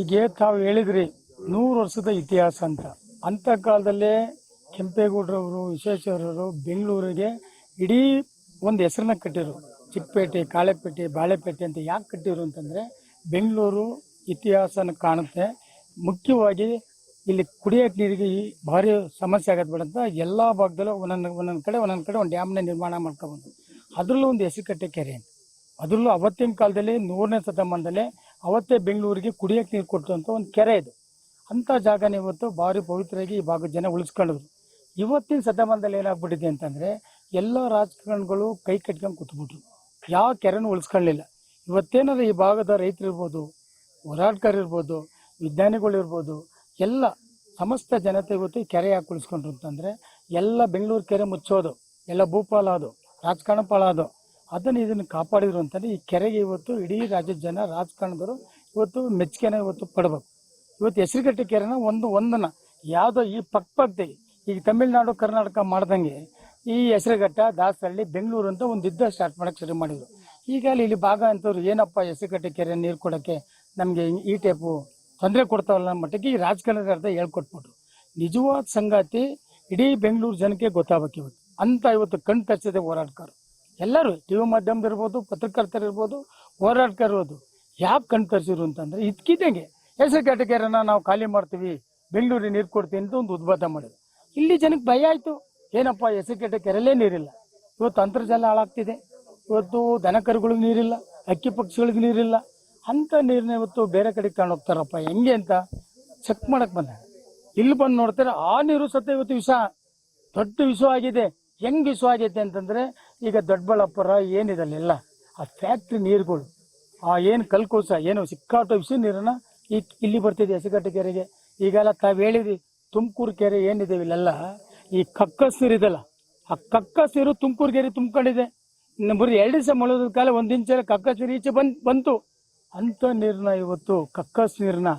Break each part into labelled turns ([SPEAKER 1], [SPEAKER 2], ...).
[SPEAKER 1] ಈಗ ತಾವು ಹೇಳಿದ್ರಿ, ನೂರು ವರ್ಷದ ಇತಿಹಾಸ ಅಂತ. ಅಂಥ ಕಾಲದಲ್ಲೇ ಕೆಂಪೇಗೌಡರವರು ವಿಶ್ವೇಶ್ವರವರು ಬೆಂಗಳೂರಿಗೆ ಇಡೀ ಒಂದು ಹೆಸರನ್ನ ಕಟ್ಟಿರು ಚಿಕ್ಕಪೇಟೆ, ಕಾಳೆಪೇಟೆ, ಬಾಳೆಪೇಟೆ ಅಂತ ಯಾಕೆ ಕಟ್ಟಿರು ಅಂತಂದರೆ, ಬೆಂಗಳೂರು ಇತಿಹಾಸನ ಕಾಣುತ್ತೆ. ಮುಖ್ಯವಾಗಿ ಇಲ್ಲಿ ಕುಡಿಯೋಕೆ ನೀರಿಗೆ ಭಾರಿ ಸಮಸ್ಯೆ ಆಗತ್ತೆ ಬೇಡ ಎಲ್ಲ ಭಾಗದಲ್ಲೂ ಒಂದೊಂದು ಒಂದೊಂದು ಕಡೆ ಒಂದೊಂದು ಕಡೆ ಒಂದು ಡ್ಯಾಮ್ನ ನಿರ್ಮಾಣ ಮಾಡ್ಕೊಬೋದು ಅದರಲ್ಲೂ ಒಂದು ಹೆಸರು ಕಟ್ಟೆ ಕೆರೆ. ಅದರಲ್ಲೂ ಅವತ್ತಿನ ಕಾಲದಲ್ಲಿ ನೂರನೇ ಶತಮಾನದಲ್ಲೇ ಅವತ್ತೇ ಬೆಂಗಳೂರಿಗೆ ಕುಡಿಯೋಕೆ ನೀರು ಕೊಟ್ಟಂಥ ಒಂದು ಕೆರೆ ಇದು. ಅಂಥ ಜಾಗನ ಇವತ್ತು ಭಾರಿ ಪವಿತ್ರವಾಗಿ ಈ ಭಾಗದ ಜನ ಉಳಿಸ್ಕೊಂಡಿದ್ರು ಇವತ್ತಿನ ಶತಮಾನದಲ್ಲಿ ಏನಾಗ್ಬಿಟ್ಟಿದೆ ಅಂತಂದರೆ ಎಲ್ಲ ರಾಜಕಾರಣಿಗಳು ಕೈ ಕಟ್ಕೊಂಡು ಕೂತ್ಬಿಟ್ರು. ಯಾವ ಕೆರೆನೂ ಉಳಿಸ್ಕೊಳ್ಳಿಲ್ಲ. ಇವತ್ತೇನಾದ ಈ ಭಾಗದ ರೈತರು ಇರ್ಬೋದು ಹೋರಾಟಗಾರ ಇರ್ಬೋದು ವಿಜ್ಞಾನಿಗಳಿರ್ಬೋದು ಎಲ್ಲ ಸಮಸ್ತ ಜನತೆ ಇವತ್ತು ಕೆರೆ ಯಾಕೆ ಉಳಿಸ್ಕೊಂಡ್ರು ಅಂತಂದರೆ ಎಲ್ಲ ಬೆಂಗಳೂರು ಕೆರೆ ಮುಚ್ಚೋದು, ಎಲ್ಲ ಭೂಪಾಲ ಅದು ರಾಜಕಾರಣ ಪಾಲ ಅದು ಅದನ್ನು ಇದನ್ನು ಕಾಪಾಡಿದ್ರು ಅಂತಲೇ ಈ ಕೆರೆಗೆ ಇವತ್ತು ಇಡೀ ರಾಜ್ಯದ ಜನ, ರಾಜಕಾರಣದವರು ಇವತ್ತು ಮೆಚ್ಚುಗೆನ ಇವತ್ತು ಪಡಬೇಕು. ಇವತ್ತು ಹೆಸರುಗಟ್ಟೆ ಕೆರೆನ ಒಂದು ಒಂದನ್ನು ಯಾವುದೋ ಈ ಪಕ್ಕ ಈಗ ತಮಿಳುನಾಡು, ಕರ್ನಾಟಕ ಮಾಡ್ದಂಗೆ ಈ ಹೆಸರುಘಟ್ಟ ದಾಸಹಳ್ಳಿ ಬೆಂಗಳೂರು ಅಂತ ಒಂದು ಯುದ್ಧ ಸ್ಟಾರ್ಟ್ ಮಾಡೋಕ್ಕೆ ಶುರು ಮಾಡಿದ್ರು. ಈಗ ಇಲ್ಲಿ ಭಾಗ ಅಂತವ್ರು ಏನಪ್ಪ ಹೆಸರುಗಟ್ಟೆ ಕೆರೆ ನೀರು ಕೊಡೋಕ್ಕೆ ನಮಗೆ ಈ ಟೈಪು ತೊಂದರೆ ಕೊಡ್ತಾವಲ್ಲ ಮಟ್ಟಕ್ಕೆ ಈ ರಾಜಕಾರಣದ ಅರ್ಧ ಹೇಳ್ಕೊಟ್ಬಿಟ್ರು. ನಿಜವಾದ ಸಂಗಾತಿ ಇಡೀ ಬೆಂಗಳೂರು ಜನಕ್ಕೆ ಗೊತ್ತಾಗಬೇಕು ಇವತ್ತು. ಅಂತ ಇವತ್ತು ಕಣ್ ತಚ್ಚಿದೆ ಹೋರಾಟಗಾರ ಎಲ್ಲರೂ ಟಿ ವಿ ಮಾಧ್ಯಮದಿರ್ಬೋದು ಪತ್ರಕರ್ತರಿರ್ಬೋದು ಇರ್ಬೋದು ಯಾಕೆ ಕಣ್ ತರಿಸಿರು ಅಂತಂದ್ರೆ ಇದ್ಕಿದ್ದಂಗೆ ಹೆಸರು ಕ್ಯಾಟಗರಿನ ನಾವು ಖಾಲಿ ಮಾಡ್ತೀವಿ, ಬೆಂಗಳೂರಿಗೆ ನೀರು ಕೊಡ್ತೀವಿ ಅಂತ ಒಂದು ಉದ್ಭಾತ ಮಾಡಿದ್ರು. ಇಲ್ಲಿ ಜನಕ್ಕೆ ಭಯ ಆಯಿತು. ಏನಪ್ಪ, ಹೆಸರು ಕೆರೆಲೇ ನೀರಿಲ್ಲ. ಇವತ್ತು ಅಂತರ್ಜಲ ಹಾಳಾಗ್ತಿದೆ. ಇವತ್ತು ದನ ಕರುಗಳಿಗೆ ನೀರಿಲ್ಲ, ಅಕ್ಕಿ ಪಕ್ಷಿಗಳಿಗೆ ನೀರಿಲ್ಲ. ಅಂಥ ನೀರನ್ನ ಇವತ್ತು ಬೇರೆ ಕಡೆ ಹೋಗ್ತಾರಪ್ಪ, ಹೆಂಗೆ ಅಂತ ಚೆಕ್ ಮಾಡಕ್ ಬಂದ. ಇಲ್ಲಿ ಬಂದು ನೋಡ್ತಾರೆ ಆ ನೀರು ಸತ್ತ ಇವತ್ತು ವಿಷ. ದೊಡ್ಡ ವಿಷ ಆಗಿದೆ ಹೆಂಗ್ ವಿಷ ಆಗೈತೆ ಅಂತಂದ್ರೆ ಈಗ ದೊಡ್ಡಬಳ್ಳಾಪುರ ಏನಿದಲ್ಲೆಲ್ಲ, ಆ ಫ್ಯಾಕ್ಟ್ರಿ ನೀರುಗಳು, ಆ ಏನು ಕಲ್ಕೋಸ, ಏನು ಸಿಕ್ಕಾಟೋ ವಿಷ ನೀರನ್ನ ಈ ಇಲ್ಲಿ ಬರ್ತಿದೆ ಹೆಸಗಟ್ಟೆ ಕೆರೆಗೆ. ಈಗೆಲ್ಲ ತಾವು ಹೇಳಿದ್ರಿ, ತುಮಕೂರು ಕೆರೆ ಏನಿದೆ ಇಲ್ಲೆಲ್ಲ, ಈ ಕಕ್ಕಸ್ ನೀರು ಇದಲ್ಲ, ಆ ಕಕ್ಕಸ್ ನೀರು ತುಮಕೂರು ಕೆರೆ ತುಂಬ್ಕೊಂಡಿದೆ. ಬರೀ ಎರಡು ದಿವಸ ಮಳೆ ಕಾಲ ಒಂದು ಇಂಚ ಕಕ್ಕಸ್ ನೀರು ಈಚೆ ಬಂದ್, ಬಂತು. ಅಂಥ ನೀರನ್ನ ಇವತ್ತು ಕಕ್ಕಸ್ ನೀರನ್ನ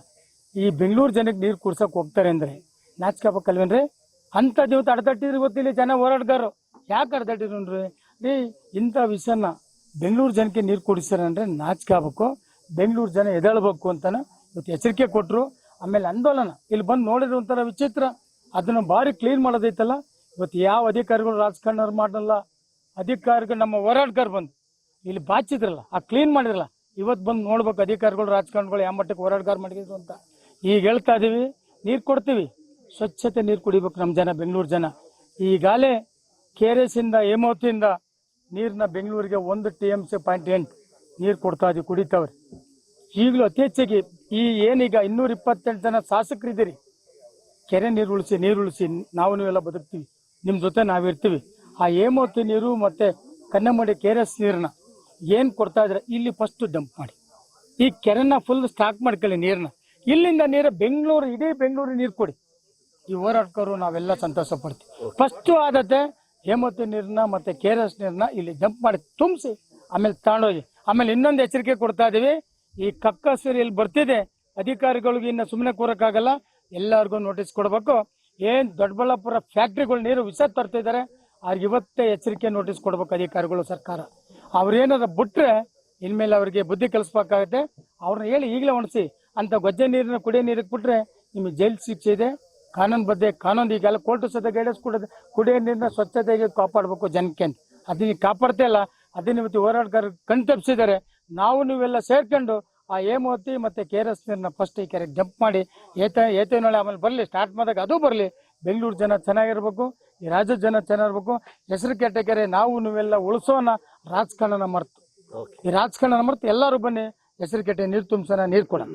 [SPEAKER 1] ಈ ಬೆಂಗಳೂರು ಜನಕ್ಕೆ ನೀರು ಕುಡ್ಸಕ್ ಹೋಗ್ತಾರೆ ಅಂದ್ರೆ ನಾಚ್ಕೋಬೇಕಲ್ವೇನ್ರಿ ಅಂಥದ್ದು ಇವತ್ತು ಅಡ್ದಟ್ಟಿದ್ರು ಗೊತ್ತಿಲ್ಲ ಜನ ಹೋರಾಟಗಾರರು. ಯಾಕೆ ಅಡ್ದಟ್ಟಿದ್ರು ರೀ ಇಂಥ ವಿಷಯನ ಬೆಂಗಳೂರು ಜನಕ್ಕೆ ನೀರು ಕುಡಿಸ್ತಾರೆ ಅಂದ್ರೆ ನಾಚ್ಕೋಬೇಕು ಬೆಂಗಳೂರು ಜನ ಎದಳಬೇಕು ಅಂತಾನೆ ಇವತ್ತು ಎಚ್ಚರಿಕೆ ಕೊಟ್ಟರು ಆಮೇಲೆ ಆಂದೋಲನ. ಇಲ್ಲಿ ಬಂದು ನೋಡಿದ್ರು ಒಂಥರ ವಿಚಿತ್ರ. ಅದನ್ನು ಭಾರಿ ಕ್ಲೀನ್ ಮಾಡೋದೈತಲ್ಲ. ಇವತ್ತು ಯಾವ ಅಧಿಕಾರಿಗಳು ರಾಜಕಾರಣವ್ರು ಮಾಡಲ್ಲ. ಅಧಿಕಾರಿಗಳು ನಮ್ಮ ಹೋರಾಟಗಾರ ಬಂದು. ಇಲ್ಲಿ ಬಾಚಿದ್ರಲ್ಲ, ಆ ಕ್ಲೀನ್ ಮಾಡಿರಲ್ಲ ಇವತ್ತು ಬಂದು ನೋಡ್ಬೇಕು ಅಧಿಕಾರಿಗಳು, ರಾಜಕಾರಣಿಗಳು ಯಾವ ಮಟ್ಟಕ್ಕೆ ಹೋರಾಟಗಾರ ಮಾಡಿದ್ರು ಅಂತ. ಈಗ ಹೇಳ್ತಾ ಇದೀವಿ, ನೀರು ಕೊಡ್ತೀವಿ. ಸ್ವಚ್ಛತೆ ನೀರು ಕುಡಿಬೇಕು ನಮ್ಮ ಜನ, ಬೆಂಗಳೂರು ಜನ. ಈಗಾಲೇ ಕೆ ಆರ್ ಎಸ್ ಇಂದ ಹೇಮಾವತಿಯಿಂದ ನೀರನ್ನ ಬೆಂಗಳೂರಿಗೆ ಒಂದು ಟಿ ಎಂ ಸಿ ಪಾಯಿಂಟ್ ಎಂಟು ನೀರು ಕೊಡ್ತಾ ಇದೀವಿ, ಕುಡಿತಾವ್ರಿ. ಈಗಲೂ ಅತಿ ಹೆಚ್ಚಿಗೆ ಈ ಏನೀಗ ಇನ್ನೂರ ಇಪ್ಪತ್ತೆಂಟು ಜನ ಶಾಸಕರಿದ್ದೀರಿ. ಕೆರೆ ನೀರು ಉಳಿಸಿ ನೀರು ಉಳಿಸಿ, ನಾವು ನೀವೆಲ್ಲ ಬದುಕ್ತೀವಿ. ನಿಮ್ಮ ಜೊತೆ ನಾವಿರ್ತೀವಿ. ಆ ಹೇಮಾವತಿ ನೀರು ಮತ್ತು ಕನ್ನಮಡಿ ಕೆ ಆರ್ ನೀರನ್ನ ಏನು ಕೊಡ್ತಾ ಇದ್ರೆ ಇಲ್ಲಿ ಫಸ್ಟ್ ಡಂಪ್ ಮಾಡಿ. ಈ ಕೆರೆನ ಫುಲ್ ಸ್ಟಾಕ್ ಮಾಡ್ಕೊಳ್ಳಿ ನೀರನ್ನ ಇಲ್ಲಿಂದ ನೀರು ಬೆಂಗಳೂರು, ಇಡೀ ಬೆಂಗಳೂರು ನೀರು ಕೊಡಿ. ಈ ಹೋರಾಡ್ಕೋರು ನಾವೆಲ್ಲ ಸಂತೋಷ ಪಡ್ತೀವಿ. ಫಸ್ಟು ಆದತೆ ಹೇಮಾವತಿ ನೀರನ್ನ ಮತ್ತೆ ಕೆ ಆರ್ ಎಸ್ ನೀರನ್ನ ಇಲ್ಲಿ ಜಂಪ್ ಮಾಡಿ ತುಂಬಿಸಿ, ಆಮೇಲೆ ತಗೊಂಡೋಗಿ ಆಮೇಲೆ ಇನ್ನೊಂದು ಎಚ್ಚರಿಕೆ ಕೊಡ್ತಾ ಇದೀವಿ, ಈ ಕಕ್ಕಸರಿ ಇಲ್ಲಿ ಬರ್ತಿದೆ. ಅಧಿಕಾರಿಗಳಿಗೆ ಇನ್ನು ಸುಮ್ಮನೆ ಕೂರಕ್ಕಾಗಲ್ಲ, ಎಲ್ಲರಿಗೂ ನೋಟಿಸ್ ಕೊಡಬೇಕು. ಏನ್ ದೊಡ್ಡಬಳ್ಳಾಪುರ ಫ್ಯಾಕ್ಟ್ರಿಗಳು ನೀರು ವಿಷ ತರ್ತಿದ್ದಾರೆ ಅವ್ರಿಗೆ ಇವತ್ತೇ ಎಚ್ಚರಿಕೆ ನೋಟಿಸ್ ಕೊಡ್ಬೇಕು ಅಧಿಕಾರಿಗಳು, ಸರ್ಕಾರ. ಅವ್ರೇನಾದ್ರು ಬಿಟ್ಟರೆ ಇನ್ಮೇಲೆ ಅವರಿಗೆ ಬುದ್ಧಿ ಕಲಿಸ್ಬೇಕಾಗತ್ತೆ. ಅವ್ರನ್ನ ಹೇಳಿ ಈಗಲೇ ಒಣಸಿ ಅಂತ ಗೊಜ್ಜೆ ನೀರನ್ನ ಕುಡಿಯೋ ನೀರಿಗೆ ಬಿಟ್ಟರೆ ನಿಮಗೆ ಜೈಲ್ ಶಿಕ್ಷೆ ಇದೆ. ಕಾನೂನು ಬದ್ದೆ ಕಾನೂನು ಈಗೆಲ್ಲ ಕೋರ್ಟ್ ಸದ ಗೈಡೆನ್ಸ್ ಕೊಡೋದು ಕುಡಿಯೋ ನೀರನ್ನ ಸ್ವಚ್ಛತೆಗೆ ಕಾಪಾಡಬೇಕು ಜನಕ್ಕೆ ಅಂತ. ಅದನ್ನ ಕಾಪಾಡ್ತಾ ಇಲ್ಲ ಅದನ್ನ ಇವತ್ತು ಹೋರಾಟಗಾರರು ಕಣ್ ತಪ್ಪಿಸಿದ್ದಾರೆ ನಾವು ನೀವೆಲ್ಲ ಸೇರ್ಕೊಂಡು ಆ ಹೇಮಾವತಿ ಮತ್ತೆ ಕೆ ಆರ್ ಎಸ್ ನೀರನ್ನ ಫಸ್ಟ್ ಈ ಕೆರೆಗೆ ಜಂಪ್ ಮಾಡಿ ಏತ ಏತನೊಳೆ ಆಮೇಲೆ ಬರಲಿ ಸ್ಟಾರ್ಟ್ ಮಾಡಿದಾಗ ಅದು ಬರಲಿ. ಬೆಂಗಳೂರು ಜನ ಚೆನ್ನಾಗಿರ್ಬೇಕು ಈ ರಾಜ್ಯದ ಜನ ಚೆನ್ನಾಗಿರ್ಬೇಕು. ಹೆಸರು ಕೆಟ್ಟ ಕೆರೆ ನಾವು ನೀವೆಲ್ಲ ಉಳಿಸೋಣ ರಾಜಕಾರಣನ ಮರ್ತು. ಈ ರಾಜಕಾರಣನ ಮರ್ತು ಎಲ್ಲರೂ ಬನ್ನಿ ಹೆಸರು ಕೆಟ್ಟ ನೀರು ತುಂಬಿಸೋಣ ನೀರು ಕೊಡೋಣ.